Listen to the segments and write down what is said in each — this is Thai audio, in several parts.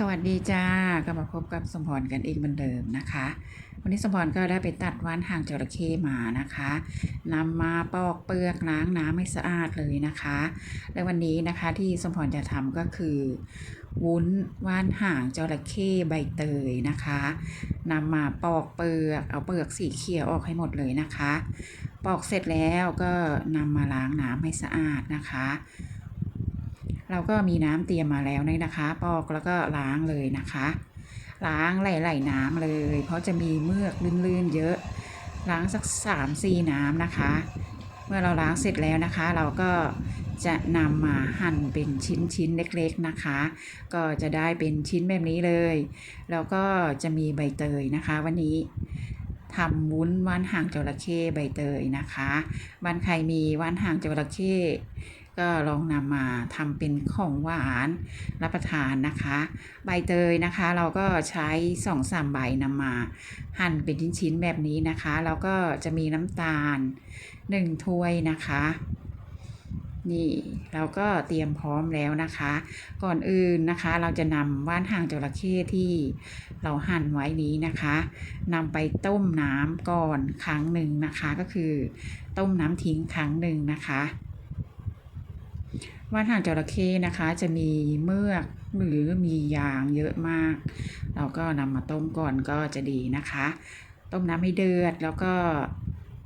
สวัสดีจ้าก็มาพบกับสมพรกันอีกเหมือนเดิมนะคะ วันนี้สมพรก็ได้ไปตัดว่านหางจระเข้มานะคะนำมาปอกเปลือกล้างน้ำให้สะอาดเลยนะคะ และวันนี้นะคะที่สมพรจะทำก็คือวุ้นว่านหางจระเข้ใบเตยนะคะนำมาปอกเปลือกเอาเปลือกสีเขียวออกให้หมดเลยนะคะ ปอกเสร็จแล้วก็นำมาล้างน้ำให้สะอาดนะคะ เราก็มีน้ำเตรียมมาแล้วนี่นะคะ ปอกแล้วก็ล้างเลยนะคะ ล้างไหลๆน้ำเลย เพราะจะมีเมือกลื่นๆเยอะ ล้างสักสามสี่น้ำนะคะ เมื่อเราล้างเสร็จแล้วนะคะ เราก็จะนำมาหั่นเป็นชิ้นๆเล็กๆนะคะ ก็จะได้เป็นชิ้นแบบนี้เลย แล้วก็จะมีใบเตยนะคะ วันนี้ทำวุ้นว่านหางจระเข้ใบเตยนะคะบ้านใครมีว่านหางจระเข้ ก็ลองนำมาทำเป็นของหวานรับประทานนะคะ ใบเตยนะคะ เราก็ใช้สองสามใบนำมา หั่นเป็นชิ้นๆแบบนี้นะคะ แล้วก็จะมีน้ำตาลหนึ่งถ้วยนะคะ นี่เราก็เตรียมพร้อมแล้วนะคะ ก่อนอื่นนะคะ เราจะนำว่านหางจระเข้ที่เราหั่นไว้นี้นะคะนำไปต้มน้ำก่อนครั้งหนึ่งนะคะ ก็คือต้มน้ำทิ้งครั้งหนึ่งนะคะ ว่านหางจระเข้นะคะ จะมีเมือกหรือมียางเยอะมาก เราก็นำมาต้มก่อนก็จะดีนะคะ ต้มน้ำให้เดือดแล้วก็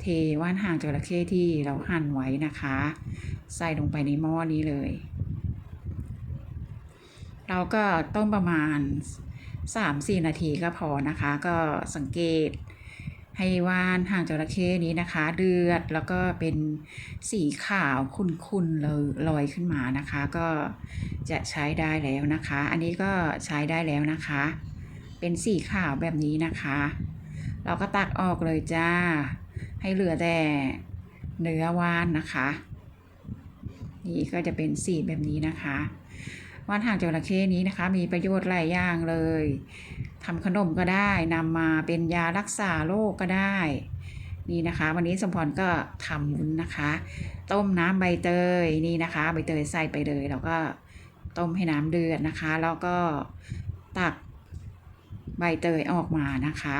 เทว่านหางจระเข้ที่เราหั่นไว้นะคะ ใส่ลงไปในหม้อนี้เลย เราก็ต้มประมาณ 3-4 นาทีก็พอนะคะ ก็สังเกต ให้วานห่างจระเข้นี้นะคะ เดือดแล้วก็เป็นสีขาวขุ่นๆเลยลอยขึ้นมานะคะ ก็จะใช้ได้แล้วนะคะ อันนี้ก็ใช้ได้แล้วนะคะ เป็นสีขาวแบบนี้นะคะ เราก็ตักออกเลยจ้า ให้เหลือแต่เนื้อวานนะคะ นี่ก็จะเป็นสีแบบนี้นะคะ ว่านหางจระเข้นี้นะคะ มีประโยชน์หลายอย่างเลยทำขนมก็ได้นำมาเป็นยารักษาโรคก็ได้ นี่นะคะ วันนี้สมพรก็ทำวุ้นนะคะ ต้มน้ำใบเตยนี่นะคะ ใบเตยใส่ไปเลยแล้วก็ต้มให้น้ำเดือดนะคะ แล้วก็ตักใบเตยออกมานะคะ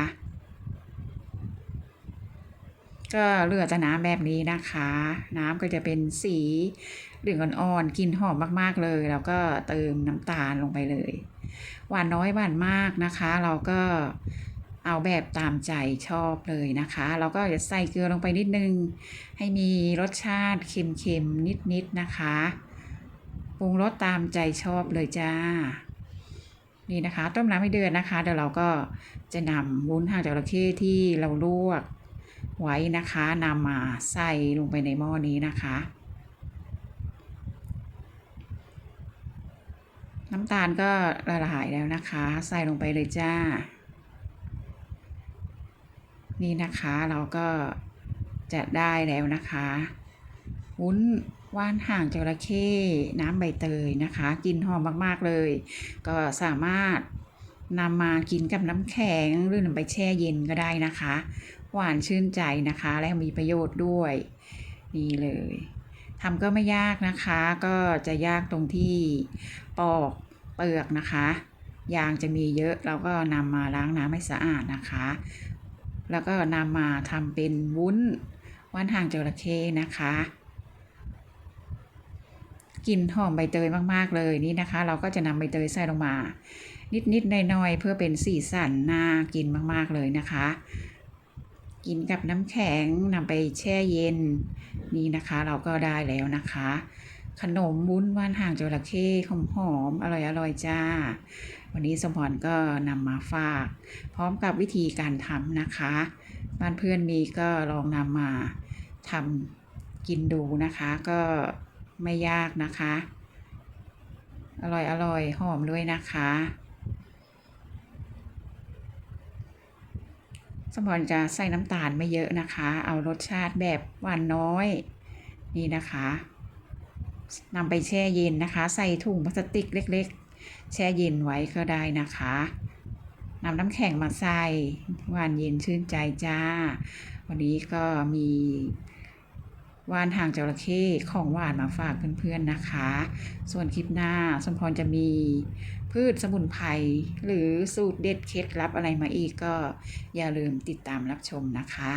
ก็เลือแต่น้ำแบบนี้นะคะ น้ำก็จะเป็นสีเหลืองอ่อนๆกลิ่นหอมมากๆเลย แล้วก็เติมน้ำตาลลงไปเลย หวานน้อยหวานมากนะคะ เราก็เอาแบบตามใจชอบเลยนะคะ เราก็จะใส่เกลือลงไปนิดนึง ให้มีรสชาติเค็มๆ นิดๆนะคะปรุงรสตามใจชอบเลยจ้า นี่นะคะ ต้มน้ำให้เดือดนะคะ เดี๋ยวเราก็จะนำวุ้นหางจระเข้ที่เราลวก ไว้นะคะนำมาใส่ลงไปในหม้อนี้นะคะ น้ำตาลก็ละลายแล้วนะคะ ใส่ลงไปเลยจ้า นี่นะคะเราก็จะได้แล้วนะคะวุ้นว่านห่างจระเข้น้ำใบเตยนะคะกลินหอมมาก ๆ เลย ก็สามารถนำมากินกับน้ำแข็งหรือนำไปแช่เย็นก็ได้นะคะ หวานชื่นใจนะคะ และมีประโยชน์ด้วยนี่เลยทำก็ไม่ยากนะคะ ก็จะยากตรงที่ปอกเปลือกนะคะ ยางจะมีเยอะเราก็นำมาล้างน้ำให้สะอาดนะคะ แล้วก็นำมาทำเป็นวุ้นว่านหางจระเข้นะคะกลิ่นหอมใบเตยมากๆเลยนี่นะคะ เราก็จะนำใบเตยใส่ลงมา นิดๆหน่อยๆเพื่อเป็นสีสันน่ากินมากๆเลยนะคะ กินกับน้ำแข็งนำไปแช่เย็น นี่นะคะ เราก็ได้แล้วนะคะ ขนมวุ้นว่านหางจระเข้หอมๆอร่อยๆจ้า วันนี้สมพรก็นำมาฝาก พร้อมกับวิธีการทำนะคะบ้านเพื่อนมีก็ลองนำมาทำกินดูนะคะ ก็ไม่ยากนะคะ อร่อยอร่อยหอมด้วยนะคะ สมอนจะใส่น้ำตาลไม่เยอะนะคะ เอารสชาติแบบหวานน้อย นี่นะคะนำไปแช่เย็นนะคะ ใส่ถุงพลาสติกเล็ก ๆ แช่เย็นไว้ก็ได้นะคะนำน้ำแข็งมาใส่หวานเย็นชื่นใจจ้า วันนี้ก็มี วานหางจระเข้ของหวานมาฝากเพื่อนๆนะคะ ส่วนคลิปหน้าสมพรจะมีพืชสมุนไพรหรือสูตรเด็ดเคล็ดลับอะไรมาอีกก็อย่าลืมติดตามรับชมนะคะ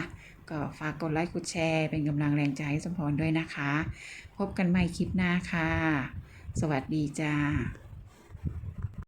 ก็ฝากกดไลค์กดแชร์เป็นกำลังแรงใจให้สมพรด้วยนะคะ พบกันใหม่คลิปหน้าค่ะ สวัสดีจ้า